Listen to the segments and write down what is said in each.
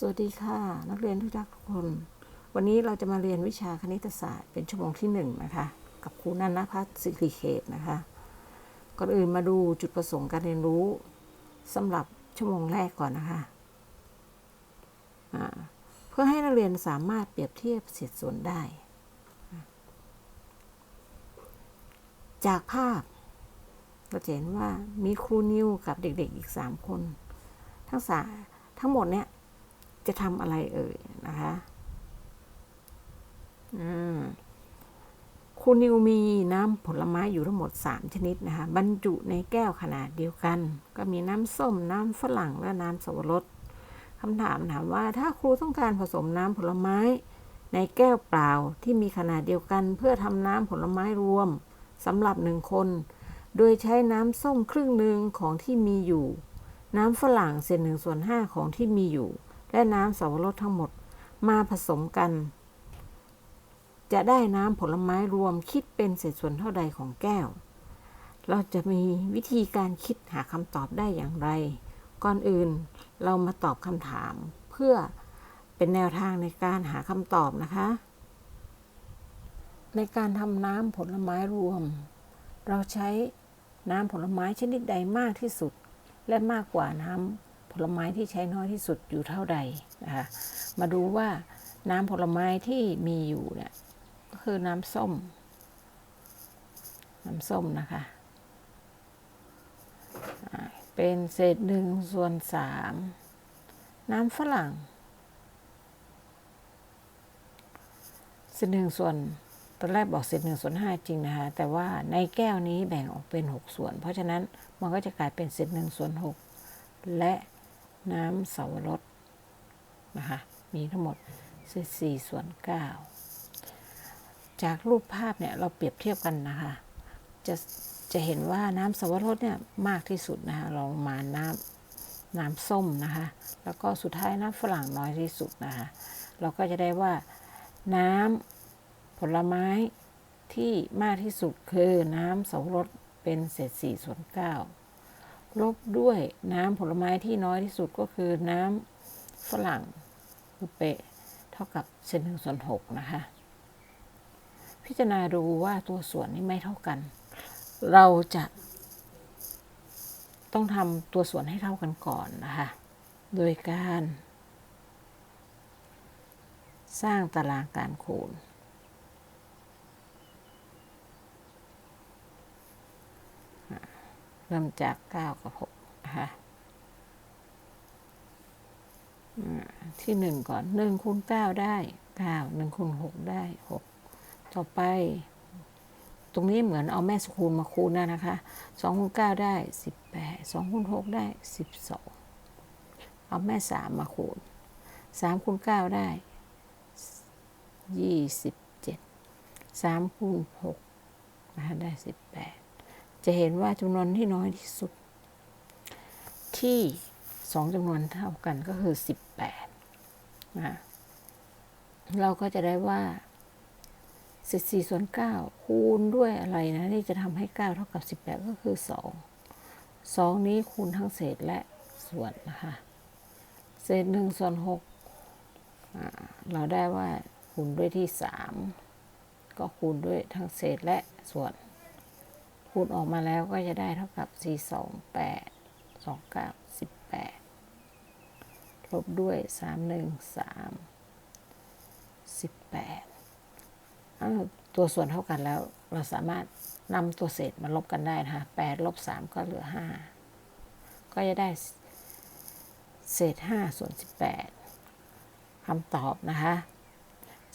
สวัสดีค่ะ นักเรียนทุกท่านทุกคน วันนี้เราจะมาเรียนวิชาคณิตศาสตร์เป็นชั่วโมงที่หนึ่งนะคะ กับครูนันนพัฒน์สิริเขตนะคะ ก่อนอื่นมาดูจุดประสงค์การเรียนรู้สำหรับชั่วโมงแรกก่อนนะคะอ่าเพื่อให้นักเรียนสามารถเปรียบเทียบเศษส่วนได้ จากภาพเราเห็นว่ามีครูนิวกับเด็กๆอีกสามคน ทั้งสาทั้งหมดเนี่ย จะทำอะไรเอ่ยนะคะคุณนิวมีน้ำผลไม้อยู่ทั้งหมด 3 ชนิดนะคะ บรรจุในแก้วขนาดเดียวกัน ก็มีน้ำส้ม น้ำฝรั่ง และน้ำสับปะรดคำถามถามว่าถ้าครูต้องการผสมน้ำผลไม้ ในแก้วเปล่าที่มีขนาดเดียวกัน เพื่อทำน้ำผลไม้รวมสำหรับหนึ่งคน โดยใช้น้ำส้มครึ่งหนึ่งของที่มีอยู่ น้ำฝรั่งเศษหนึ่งส่วนห้าของที่มีอยู่ และน้ำสับปะรดทั้งหมดมาผสมกัน จะได้น้ำผลไม้รวมคิดเป็นเศษส่วนเท่าใดของแก้ว เราจะมีวิธีการคิดหาคำตอบได้อย่างไร ก่อนอื่นเรามาตอบคำถามเพื่อเป็นแนวทางในการหาคำตอบนะคะ ในการทำน้ำผลไม้รวม เราใช้น้ำผลไม้ชนิดใดมากที่สุด และมากกว่าน้ำ ลไม้ที่ใช้น้อยที่สุดอยู่เท่าใดนะคะมาดูว่าน้ำผลไม้ที่มีอยู่เนี่ยก็คือน้ำส้ม น้ำส้มนะคะเป็นเศษหนึ่งส่วนสามน้ำฝรั่งเศษหนึ่งส่วนตอนแรกบอกเศษหนึ่งส่วนห้าจริงนะคะ แต่ว่าในแก้วนี้แบ่งออกเป็นหกส่วน เพราะฉะนั้นมันก็จะกลายเป็นเศษหนึ่งส่วนหกและ น้ำสับปะรดนะคะมีทั้งหมดเศษสี่ส่วนเก้าจากรูปภาพเนี่ยเราเปรียบเทียบกันนะคะจะจะเห็นว่าน้ำสับปะรดเนี่ยมากที่สุดนะคะรองมาน้ำน้ำส้มนะคะ แล้วก็สุดท้ายน้ำฝรั่งน้อยที่สุดนะคะ เราก็จะได้ว่าน้ำผลไม้ที่มากที่สุดคือน้ำสับปะรดเป็นเศษสี่ส่วนเก้า ลบด้วยน้ำผลไม้ที่น้อยที่สุดก็คือน้ำฝรั่งคือเปะเท่ากับเศษหนึ่งส่วนหกนะคะ พิจารณาดูว่าตัวส่วนนี้ไม่เท่ากัน เราจะต้องทำตัวส่วนให้เท่ากันก่อนนะคะ โดยการ สร้างตารางการคูณ เริ่มจากเก้ากับหกค่ะที่หนึ่งก่อนหนึ่งคูณเก้าได้เก้าหนึ่งคูณหกได้หกต่อไป ตรงนี้เหมือนเอาแม่สคูณมาคูณนะนะคะสองคูณเก้าได้สิบแปดสองคูณหกได้สิบสองเอาแม่สามมาคูณสามคูณเก้าได้ยี่สิบเจ็ดสามคูณหกได้สิบแปด จะเห็นว่าจำนวนที่น้อยที่สุด ที่สองจำนวนเท่ากันก็คือ 18นะเราก็จะได้ว่าเศษ4ส่วน9คูณด้วยอะไรนะที่จะทำให้ 9 เท่ากับ 18 ก็คือ 2 2 นี้คูณทั้งเศษและส่วนนะคะ เศษ1ส่วน6เราได้ว่าคูณด้วยที่ 3 ก็คูณด้วยทั้งเศษและส่วน คูณออกมาแล้วก็จะได้เท่ากับ 4 2 8 2 9 18 ลบด้วย 3 1 3 18อาตัวส่วนเท่ากันแล้วเราสามารถนำตัวเศษมาลบกันได้นะคะ8ลบ3 ก็เหลือ 5 ก็จะได้เศษ 5 ส่วน 18คำตอบนะคะ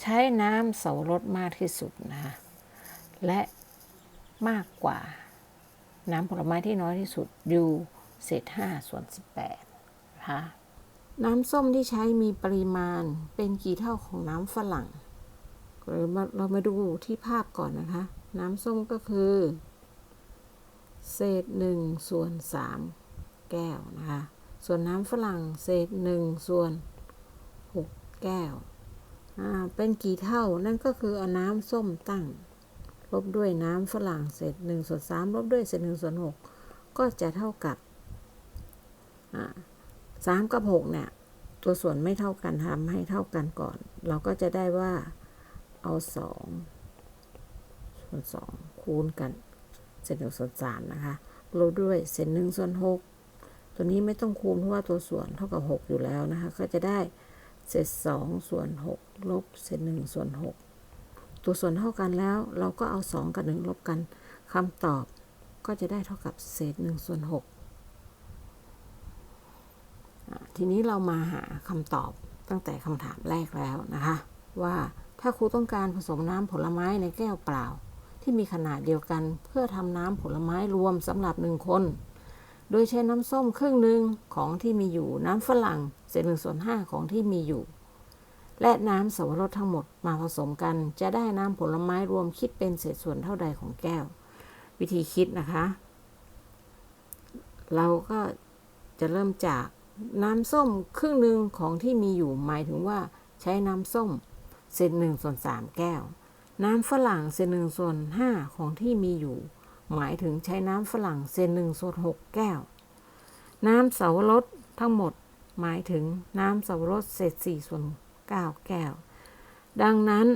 ใช้น้ำเสารดมากที่สุดนะคะและ มากกว่า น้ำผลไม้ที่น้อยที่สุดอยู่เศษ5ส่วน18นะคะน้ำส้มที่ใช้มีปริมาณเป็นกี่เท่าของน้ำฝรั่งเรามาเรามาดูที่ภาพก่อนนะคะ น้ำส้มก็คือ เศษ1ส่วน3แก้วนะคะ ส่วนน้ำฝรั่งเศษ1ส่วน6แก้วอ่าเป็นกี่เท่า นั่นก็คือเอาน้ำส้มตั้ง ลบด้วยน้ำฝรั่งเศษหนึ่งส่วนสามลบด้วยเศษหนึ่งส่วนหกก็จะเท่ากับสามกับหกเนี่ยตัวส่วนไม่เท่ากันทำให้เท่ากันก่อน เราก็จะได้ว่าเอาสองส่วนสองคูณกันเศษหนึ่งส่วนสามนะคะลบด้วยเศษหนึ่งส่วนหกตัวนี้ไม่ต้องคูณเพราะว่าตัวส่วนเท่ากับหกอยู่แล้วนะคะ ก็จะได้เศษสองส่วนหกลบเศษหนึ่งส่วนหก ตัวส่วนเท่ากันแล้ว เราก็เอาสองกับหนึ่งลบกันคำตอบก็จะได้เท่ากับเศษหนึ่งส่วนหกทีนี้เรามาหาคำตอบตั้งแต่คำถามแรกแล้วนะคะ ว่าถ้าครูต้องการผสมน้ำผลไม้ในแก้วเปล่า ที่มีขนาดเดียวกันเพื่อทำน้ำผลไม้รวมสำหรับหนึ่งคน โดยใช้น้ำส้มครึ่งหนึ่งของที่มีอยู่น้ำฝรั่งเศษหนึ่งส่วนห้าของที่มีอยู่ และน้ำสวรสทั้งหมดมาผสมกัน จะได้น้ำผลไม้รวมคิดเป็นเศษส่วนเท่าใดของแก้ว วิธีคิดนะคะ เราก็จะเริ่มจากน้ำส้มครึ่งหนึ่งของที่มีอยู่หมายถึงว่าใช้น้ำส้มเศษหนึ่งส่วนสามแก้ว น้ำฝรั่งเศษหนึ่งส่วนห้าของที่มีอยู่ หมายถึงใช้น้ำฝรั่งเศษหนึ่งส่วนหกแก้ว น้ำเสาวรสทั้งหมดหมายถึงน้ำเสาวรสเศษสี่ส่วน เก้าแก้ว ดังนั้น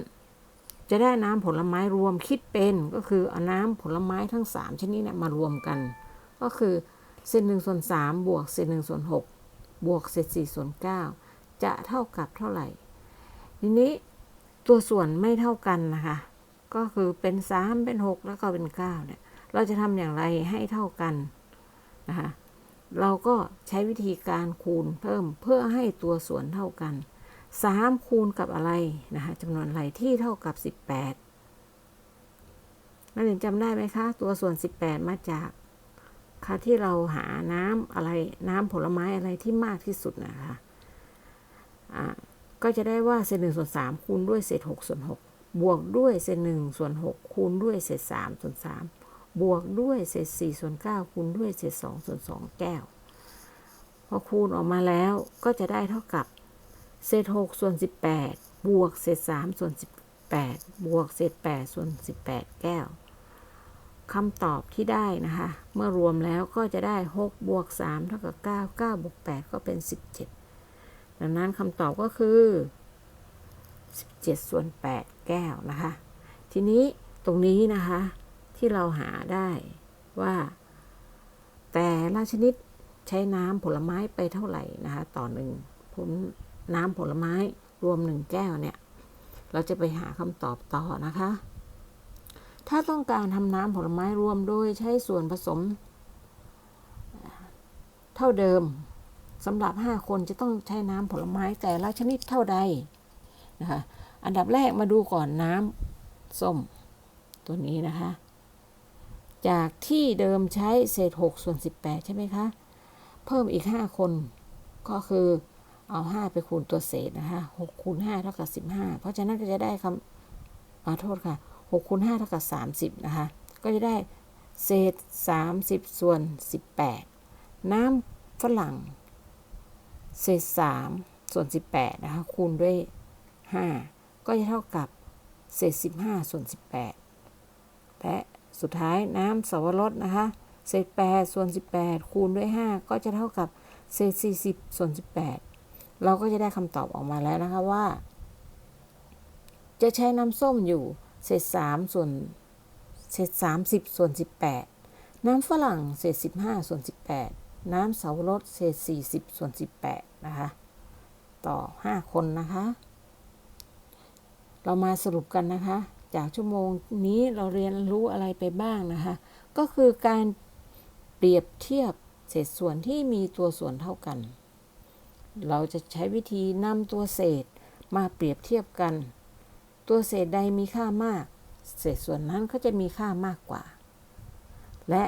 จะได้น้ำผลไม้รวมคิดเป็นก็คือเอาน้ำผลไม้ทั้งสามชนิดเนี่ยมารวมกัน ก็คือเศษหนึ่งส่วนสามบวกเศษหนึ่งส่วนหกบวกเศษสี่ส่วนเก้าจะเท่ากับเท่าไหร่ ทีนี้ตัวส่วนไม่เท่ากันนะคะ ก็คือเป็น 3 เป็น 6 แล้วก็เป็น9เนี่ยเราจะทำอย่างไรให้เท่ากันนะคะเราก็ใช้วิธีการคูณเพิ่มเพื่อให้ตัวส่วนเท่ากัน 3 คูณกับอะไรนะคะจำนวนอะไรที่เท่ากับ 18นักเรียนจำได้ไหมคะ ตัวส่วน 18 มาจากค่ะที่เราหาน้ำอะไรน้ำผลไม้อะไรที่มากที่สุดนะคะอ่าก็จะได้ว่าเศษหนึ่งส่วนสามคูณด้วยเศษหกส่วนหกบวกด้วยเศษหนึ่งส่วนหกคูณด้วยเศษสามส่วนสามบวกด้วยเศษสี่ส่วนเก้าคูณด้วยเศษสองส่วนสองแก้ว พอคูณออกมาแล้วก็จะได้เท่ากับ เศษหกส่วนสิบแปดบวกเศษสามส่วนสิบแปดบวกเศษแปดส่วนสิบแปดแก้วคำตอบที่ได้นะคะ เมื่อรวมแล้วก็จะได้6บวก3เท่ากับ9 9บวก8ก็เป็น17ดังนั้นคำตอบก็คือ17ส่วน8แก้วนะคะ ทีนี้ตรงนี้นะคะที่เราหาได้ว่า แต่ละชนิดใช้น้ำผลไม้ไปเท่าไหร่นะคะ ต่อหนึ่งผล น้ำผลไม้รวมหนึ่งแก้วเนี่ย เราจะไปหาคำตอบต่อนะคะ ถ้าต้องการทำน้ำผลไม้รวมโดยใช้ส่วนผสม เท่าเดิมสำหรับ 5 คนจะต้องใช้น้ำผลไม้แต่ละชนิดเท่าใดนะคะ อันดับแรกมาดูก่อนน้ำส้ม ตัวนี้นะคะ จากที่เดิมใช้เศษ 6 ส่วน 18 ใช่ไหมคะ เพิ่มอีก 5 คนก็คือ เอา5ไปคูณตัวเศษนะคะ6คูณ5เท่ากับ15เพราะฉะนั้นก็จะได้คำขอโทษค่ะ6คูณ5เท่ากับ30นะคะ ก็จะได้เศษ30ส่วน18น้ำฝรั่ง เศษ3ส่วน18นะคะ คูณด้วย5ก็จะเท่ากับเศษ15ส่วน18และสุดท้ายน้ำสวรสนะคะ เศษ8ส่วน18คูณด้วย5ก็จะเท่ากับเศษ40ส่วน18 เราก็จะได้คำตอบออกมาแล้วนะคะว่า จะใช้น้ำส้มอยู่เศษ3ส่วนเศษ30ส่วน18น้ำฝรั่งเศษ15ส่วน18น้ำเสารสเศษ40ส่วน18นะคะ ต่อ5คนนะคะ เรามาสรุปกันนะคะ จากชั่วโมงนี้เราเรียนรู้อะไรไปบ้างนะคะ ก็คือการเปรียบเทียบเศษส่วนที่มีตัวส่วนเท่ากัน เราจะใช้วิธีนำตัวเศษมาเปรียบเทียบกัน ตัวเศษใดมีค่ามาก เศษส่วนนั้นก็จะมีค่ามากกว่า และ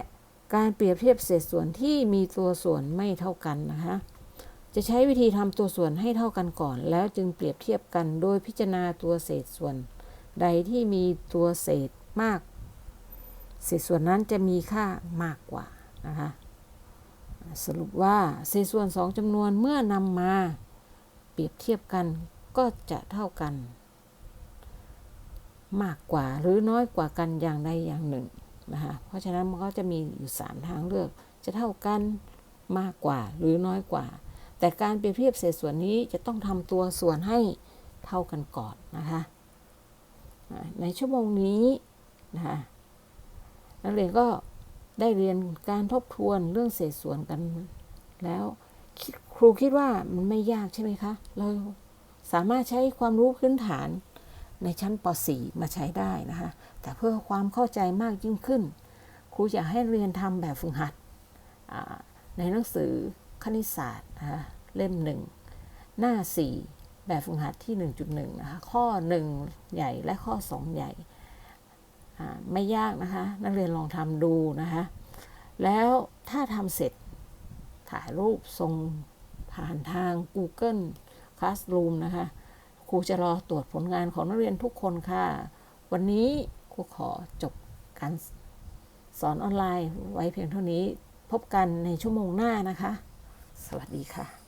การเปรียบเทียบเศษส่วนที่มีตัวส่วนไม่เท่ากันนะคะ จะใช้วิธีทำตัวส่วนให้เท่ากันก่อน แล้วจึงเปรียบเทียบกันโดยพิจารณาตัวเศษส่วน ใดที่มีตัวเศษมาก เศษส่วนนั้นจะมีค่ามากกว่านะคะ สรุปว่าเศษส่วน 2จำนวนเมื่อนำมาเปรียบเทียบกันก็จะเท่ากัน มากกว่าหรือน้อยกว่ากันอย่างใดอย่างหนึ่งนะคะเพราะฉะนั้นมันก็จะมีอยู่ 3 ทางเลือก จะเท่ากันมากกว่าหรือน้อยกว่า แต่การเปรียบเทียบเศษส่วนนี้จะต้องทำตัวส่วนให้เท่ากันก่อนนะคะในชั่วโมงนี้นะคะนักเรียนก็ ได้เรียนการทบทวนเรื่องเศษส่วนกันแล้วครูคิดว่ามันไม่ยากใช่ไหมคะ เราสามารถใช้ความรู้พื้นฐานในชั้นป .4 มาใช้ได้นะคะ แต่เพื่อความเข้าใจมากยิ่งขึ้น ครูอยากให้เรียนทำแบบฝึกหัดในหนังสือคณิตศาสตร์นะคะเล่มหนึ่งหน้า 4 แบบฝึกหัดที่ 1.1 นะคะ ข้อ 1 ใหญ่และข้อ 2 ใหญ่ ไม่ยากนะคะ นักเรียนลองทำดูนะคะ แล้วถ้าทำเสร็จถ่ายรูปส่งผ่านทาง Google Classroom นะคะ ครูจะรอตรวจผลงานของนักเรียนทุกคนค่ะ วันนี้ครูขอจบการสอนออนไลน์ไว้เพียงเท่านี้ พบกันในชั่วโมงหน้านะคะ สวัสดีค่ะ